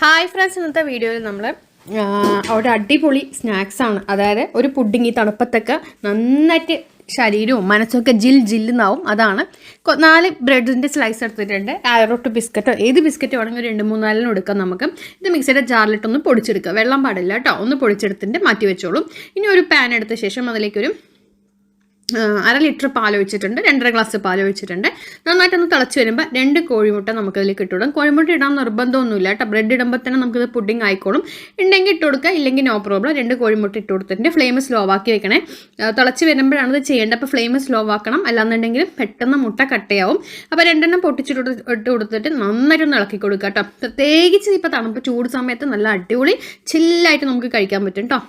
Hi friends ഇന്നത്തെ വീഡിയോയിൽ നമ്മൾ അവിടെ അടിപൊളി സ്നാക്സാണ് അതായത് ഒരു പുഡിങ് ഈ തണുപ്പത്തൊക്കെ നന്നായിട്ട് ശരീരവും മനസ്സൊക്കെ ജിൽ ജില്ലെന്നാവും. അതാണ്. നാല് ബ്രെഡിന്റെ സ്ലൈസ് എടുത്തിട്ടുണ്ട്. ആരോട്ട് ബിസ്ക്കറ്റോ ഏത് ബിസ്ക്കറ്റ് വേണമെങ്കിൽ രണ്ട് മൂന്നാലിനും എടുക്കാം നമുക്ക്. ഇത് മിക്സിയുടെ ജാറിലിട്ടൊന്ന് പൊടിച്ചെടുക്കുക. വെള്ളം പാടില്ല കേട്ടോ. ഒന്ന് പൊടിച്ചെടുത്തിട്ട് മാറ്റി വെച്ചോളും. ഇനി ഒരു പാൻ എടുത്ത ശേഷം അതിലേക്കൊരു അര ലിറ്റർ പാൽ ഒഴിച്ചിട്ടുണ്ട് രണ്ടര ഗ്ലാസ് പാൽ ഒഴിച്ചിട്ടുണ്ട്. നന്നായിട്ടൊന്ന് തിളച്ച് വരുമ്പോൾ രണ്ട് കോഴിമുട്ട നമുക്കതിൽ കൊടുക്കാം കോഴിമുട്ട ഇടാൻ നിർബന്ധമൊന്നുമില്ല കേട്ടോ. ബ്രെഡ് ഇടുമ്പോൾ തന്നെ നമുക്കിത് പുഡിംഗ് ആയിക്കോളും. ഉണ്ടെങ്കിൽ ഇട്ട് കൊടുക്കുക ഇല്ലെങ്കിൽ നോ പ്രോബ്ലം രണ്ട് കോഴിമുട്ട ഇട്ട് കൊടുത്തിട്ടുണ്ട്. ഫ്ലെയിം സ്ലോ ആക്കി വെക്കണേ. തിളച്ച് വരുമ്പോഴാണ് ഇത് ചെയ്യേണ്ടത്. അപ്പോൾ ഫ്ലെയിം സ്ലോ ആക്കണം. അല്ലാന്നുണ്ടെങ്കിൽ പെട്ടെന്ന് മുട്ട കട്ടയാവും. അപ്പോൾ രണ്ടെണ്ണം പൊട്ടിച്ചിട്ട് ഇട്ട് കൊടുത്തിട്ട് നന്നായിട്ടൊന്ന് ഇളക്കി കൊടുക്കുക കേട്ടോ. പ്രത്യേകിച്ച് ഇപ്പോൾ തണുപ്പ് ചൂട് സമയത്ത് നല്ല അടിപൊളി ചില്ലായിട്ട് നമുക്ക് കഴിക്കാൻ പറ്റും കേട്ടോ.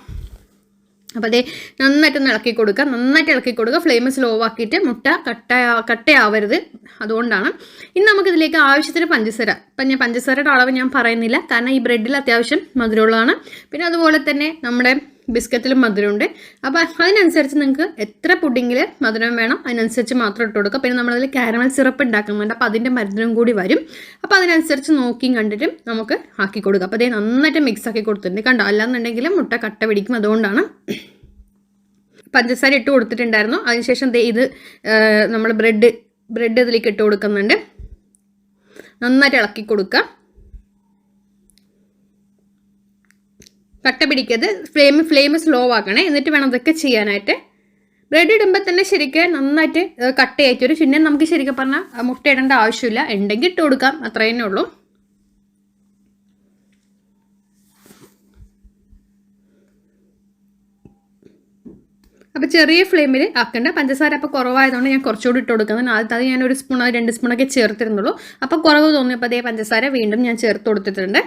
അപ്പോൾ അതേ നന്നായിട്ടൊന്ന് ഇളക്കി കൊടുക്കുക. നന്നായിട്ട് ഇളക്കി കൊടുക്കുക. ഫ്ലെയിം സ്ലോ ആക്കിയിട്ട് മുട്ട കട്ട കട്ടയാവരുത്. അതുകൊണ്ടാണ്. ഇനി നമുക്കിതിലേക്ക് ആവശ്യത്തിന് പഞ്ചസാര. ഇപ്പം ഞാൻ പഞ്ചസാരയുടെ അളവ് ഞാൻ പറയുന്നില്ല. കാരണം ഈ ബ്രെഡിൽ അത്യാവശ്യം മധുരമുള്ളതാണ്. പിന്നെ അതുപോലെ തന്നെ നമ്മുടെ ബിസ്ക്കറ്റിലും മധുരമുണ്ട്. അപ്പോൾ അതിനനുസരിച്ച് നിങ്ങൾക്ക് എത്ര പുഡിങ്ങിൽ മധുരം വേണം അതിനനുസരിച്ച് മാത്രം ഇട്ട് കൊടുക്കുക. പിന്നെ നമ്മളതിൽ കാരമൽ സിറപ്പ് ഉണ്ടാക്കുന്നുണ്ട്. അപ്പോൾ അതിന്റെ മരുന്നും കൂടി വരും. അപ്പോൾ അതിനനുസരിച്ച് നോക്കിയും കണ്ടിട്ടും നമുക്ക് ആക്കി കൊടുക്കുക അപ്പോൾ അതേ നന്നായിട്ട് മിക്സ് ആക്കി കൊടുത്തിട്ടുണ്ട്. കണ്ടോ? അല്ലാന്നുണ്ടെങ്കിൽ മുട്ട കട്ട പിടിക്കും. അതുകൊണ്ടാണ് പഞ്ചസാര ഇട്ട് കൊടുത്തിട്ടുണ്ടായിരുന്നു. അതിനുശേഷം ദേ ഇത് നമ്മൾ ബ്രെഡ് ബ്രെഡ് ഇതിലേക്ക് ഇട്ട് കൊടുക്കുന്നുണ്ട്. നന്നായിട്ട് ഇളക്കി കൊടുക്കുക. കട്ട പിടിക്കരുത്. ഫ്ലെയിം ഫ്ലെയിം സ്ലോ ആക്കണേ. എന്നിട്ട് വേണം ഇതൊക്കെ ചെയ്യാനായിട്ട്. ബ്രെഡ് ഇടുമ്പോൾ തന്നെ ശരിക്കും നന്നായിട്ട് കട്ട് കട്ടയായിട്ട് ഒരു പിന്നെ നമുക്ക് ശരിക്കും പറഞ്ഞാൽ മുട്ട ഇടേണ്ട ആവശ്യമില്ല. ഉണ്ടെങ്കിൽ ഇട്ട് കൊടുക്കാം. അത്ര തന്നെ ഉള്ളൂ. അപ്പോൾ ചെറിയ ഫ്ലെയിമിൽ ആക്കണ്ട. പഞ്ചസാര അപ്പോൾ കുറവായതുകൊണ്ട് ഞാൻ കുറച്ചുകൂടി ഇട്ട് കൊടുക്കുന്നത്. ആദ്യത്തെ അത് ഞാൻ ഒരു സ്പൂൺ രണ്ട് സ്പൂണൊക്കെ ചേർത്തിരുന്നുള്ളൂ. അപ്പോൾ കുറവ് തോന്നിയപ്പോൾ അതേ പഞ്ചസാര വീണ്ടും ഞാൻ ചേർത്ത് കൊടുത്തിട്ടുണ്ട്.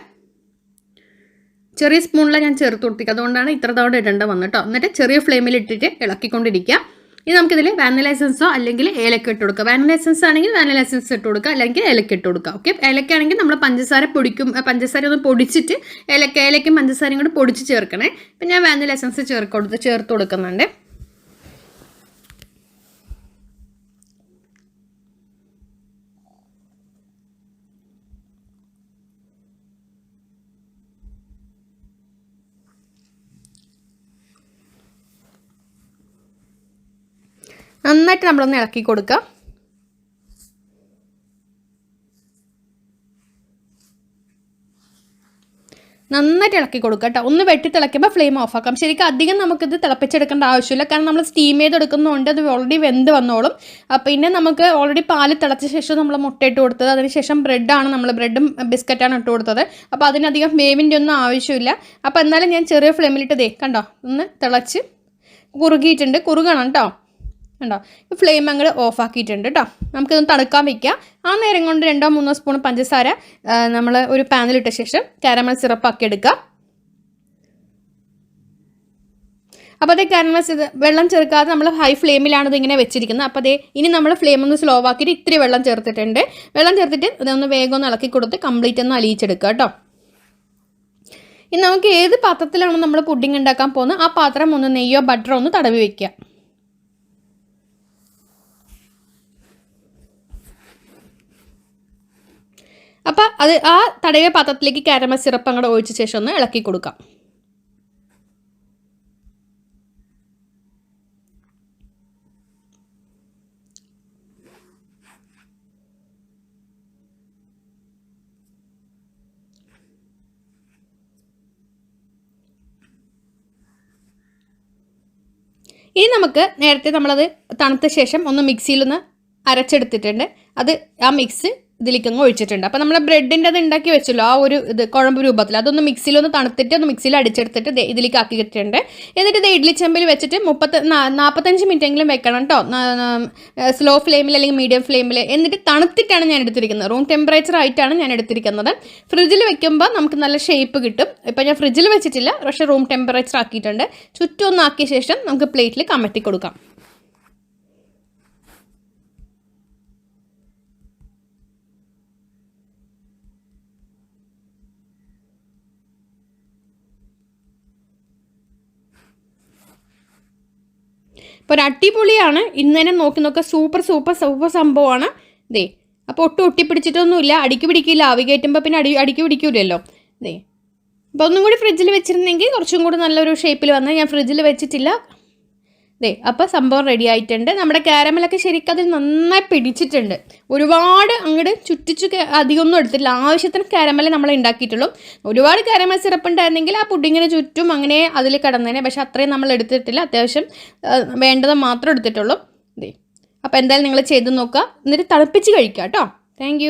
ചെറിയ സ്പൂണിൽ ഞാൻ ചേർത്ത് കൊടുത്തിരിക്കുക അതുകൊണ്ടാണ് ഇത്ര തവണ ഇടേണ്ട വന്നിട്ടോ. എന്നിട്ട് ചെറിയ ഫ്ലെയിമിൽ ഇട്ടിട്ട് ഇളക്കിക്കൊണ്ടിരിക്കുക. ഇനി നമുക്കിതിൽ വാനില എസൻസോ അല്ലെങ്കിൽ ഏലക്ക ഇട്ട് കൊടുക്കുക. വാനില എസൻസ് ആണെങ്കിൽ വാനില എസൻസ് ഇട്ട് കൊടുക്കുക. അല്ലെങ്കിൽ ഏലക്ക ഇട്ട് കൊടുക്കുക. ഓക്കെ ഏലക്ക ആണെങ്കിൽ നമ്മൾ പഞ്ചസാര പൊടിക്കും പഞ്ചസാര ഒന്ന് പൊടിച്ചിട്ട് ഏലക്ക ഏലക്കും പഞ്ചസാരയും കൂടി പൊടിച്ച് ചേർക്കണേ. ഇപ്പം ഞാൻ വാനില എസൻസ് ചേർക്ക് കൊടുത്ത് ചേർത്ത് കൊടുക്കുന്നുണ്ട്. നന്നായിട്ട് നമ്മളൊന്ന് ഇളക്കി കൊടുക്കുക നന്നായിട്ട് ഇളക്കി കൊടുക്കുക കേട്ടോ. ഒന്ന് വെട്ടി തിളയ്ക്കുമ്പോൾ ഫ്ലെയിം ഓഫ് ആക്കാം. ശരിക്കും അധികം നമുക്കിത് തിളപ്പിച്ചെടുക്കേണ്ട ആവശ്യമില്ല. കാരണം നമ്മൾ സ്റ്റീം ചെയ്തെടുക്കുന്നതുകൊണ്ട് അത് ഓൾറെഡി വെന്ത് വന്നോളും. പിന്നെ നമുക്ക് ഓൾറെഡി പാൽ തിളച്ച ശേഷം നമ്മൾ മുട്ട ഇട്ട് കൊടുത്തത് അതിനുശേഷം ബ്രെഡാണ് നമ്മൾ ബ്രെഡും ബിസ്ക്കറ്റാണ് ഇട്ട് കൊടുത്തത്. അപ്പോൾ അതിനധികം വേവിന്റെ ഒന്നും ആവശ്യമില്ല. അപ്പോൾ എന്നാലും ഞാൻ ചെറിയ ഫ്ലെയിമിലിട്ട് ദേ കണ്ടോ? ഒന്ന് തിളച്ച് കുറുകിയിട്ടുണ്ട്. കുറുകണം കേട്ടോ. കണ്ടോ ഈ ഫ്ലെയിം അങ്ങോട്ട് ഓഫ് ആക്കിയിട്ടുണ്ട് കേട്ടോ നമുക്കിതൊന്ന് തണുക്കാൻ വയ്ക്കാം ആ നേരം കൊണ്ട് രണ്ടോ മൂന്നോ സ്പൂൺ പഞ്ചസാര നമ്മൾ ഒരു പാനിലിട്ട ശേഷം കാരമൽ സിറപ്പ് ആക്കി എടുക്കാം. അപ്പോൾ അതേ കാരമൽ വെള്ളം ചേർക്കാതെ നമ്മൾ ഹൈ ഫ്ലെയിമിലാണ് ഇതിങ്ങനെ വെച്ചിരിക്കുന്നത്. അപ്പോൾ അതേ ഇനി നമ്മൾ ഫ്ലെയിം ഒന്ന് സ്ലോ ആക്കിയിട്ട് ഇത്തിരി വെള്ളം ചേർത്തിട്ടുണ്ട്. വെള്ളം ചേർത്തിട്ട് ഇതൊന്ന് വേഗം ഒന്ന് ഇളക്കി കൊടുത്ത് കംപ്ലീറ്റ് ഒന്ന് അലിയിച്ചെടുക്കുക കേട്ടോ ഇനി നമുക്ക് ഏത് പാത്രത്തിലാണോ നമ്മൾ പുഡിംഗ് ഉണ്ടാക്കാൻ പോകുന്നത് ആ പാത്രം ഒന്ന് നെയ്യോ ബട്ടറോ ഒന്ന് തടവി വെക്കുക. അപ്പോൾ അത് ആ തടയ പാത്രത്തിലേക്ക് കാരമ സിറപ്പ് അങ്ങോട്ട് ഒഴിച്ച ശേഷം ഒന്ന് ഇളക്കി കൊടുക്കാം. ഇനി നമുക്ക് നേരത്തെ നമ്മളത് തണുത്ത ശേഷം ഒന്ന് മിക്സിയിലൊന്ന് അരച്ചെടുത്തിട്ടുണ്ട്. അത് ആ മിക്സ് ഇതിലേക്ക് അങ്ങ് ഒഴിച്ചിട്ടുണ്ട്. അപ്പോൾ നമ്മൾ ബ്രെഡിന്റെ അത് ഉണ്ടാക്കി വെച്ചല്ലോ ആ ഒരു ഇത് കുഴമ്പ് രൂപത്തിൽ. അതൊന്ന് മിക്സിയിലൊന്ന് തണുത്തിട്ട് ഒന്ന് മിക്സിയിൽ അടിച്ചെടുത്തിട്ട് ഇതിലേക്ക് ആക്കി കിട്ടിയിട്ടുണ്ട് എന്നിട്ട് ഇത് ഇഡ്ലി ചെമ്പിൽ വെച്ചിട്ട് മുപ്പത്തി നാൽപ്പത്തഞ്ച് മിനിറ്റ് എങ്കിലും വെക്കണം കേട്ടോ സ്ലോ ഫ്ലെയിമിൽ അല്ലെങ്കിൽ മീഡിയം ഫ്ലെയിമിൽ എന്നിട്ട് തണുത്തിട്ടാണ് ഞാൻ എടുത്തിരിക്കുന്നത്. റൂം ടെമ്പറേച്ചർ ആയിട്ടാണ് ഞാൻ എടുത്തിരിക്കുന്നത്. ഫ്രിഡ്ജിൽ വെക്കുമ്പോൾ നമുക്ക് നല്ല ഷേപ്പ് കിട്ടും. ഇപ്പോൾ ഞാൻ ഫ്രിഡ്ജിൽ വെച്ചിട്ടില്ല പക്ഷേ റൂം ടെമ്പറേച്ചർ ആക്കിയിട്ടുണ്ട്. ചുറ്റും ഒന്നാക്കിയ ശേഷം നമുക്ക് പ്ലേറ്റിൽ കമത്തി കൊടുക്കാം. ഇപ്പോൾ ഒരു അടിപൊളിയാണ്. ഇന്ന് തന്നെ നോക്കി നോക്കുക സൂപ്പർ സൂപ്പർ സൂപ്പർ സംഭവമാണ്. ദേ അപ്പോൾ ഒട്ടും ഒട്ടിപ്പിടിച്ചിട്ടൊന്നുമില്ല. അടിക്ക് പിടിക്കില്ല. ആവി കയറ്റുമ്പോൾ പിന്നെ അടി അടിക്ക് പിടിക്കൂലല്ലോ. ദേ അപ്പോൾ ഒന്നും കൂടി ഫ്രിഡ്ജിൽ വെച്ചിരുന്നെങ്കിൽ കുറച്ചും കൂടി നല്ലൊരു ഷേപ്പിൽ വന്നാൽ ഞാൻ ഫ്രിഡ്ജിൽ വെച്ചിട്ടില്ല. ദേ അപ്പോൾ സംഭവം റെഡി ആയിട്ടുണ്ട്. നമ്മുടെ കാരമലൊക്കെ ശരിക്കും അതിൽ നന്നായി പിടിച്ചിട്ടുണ്ട്. ഒരുപാട് അങ്ങോട്ട് ചുറ്റിച്ചു അധികമൊന്നും എടുത്തിട്ടില്ല. ആവശ്യത്തിന് കാരമല നമ്മൾ ഉണ്ടാക്കിയിട്ടുള്ളൂ ഒരുപാട് കാരമൽ സിറപ്പ് ഉണ്ടായിരുന്നെങ്കിൽ ആ പുഡിങ്ങിന് ചുറ്റും അങ്ങനെ അതിൽ കിടന്നേനെ. പക്ഷെ അത്രയും നമ്മൾ എടുത്തിട്ടില്ല. അത്യാവശ്യം വേണ്ടത് മാത്രം എടുത്തിട്ടുള്ളൂ. ദേ അപ്പോൾ എന്തായാലും നിങ്ങൾ ചെയ്ത് നോക്കുക. എന്നിട്ട് തണുപ്പിച്ച് കഴിക്കുക കേട്ടോ. താങ്ക്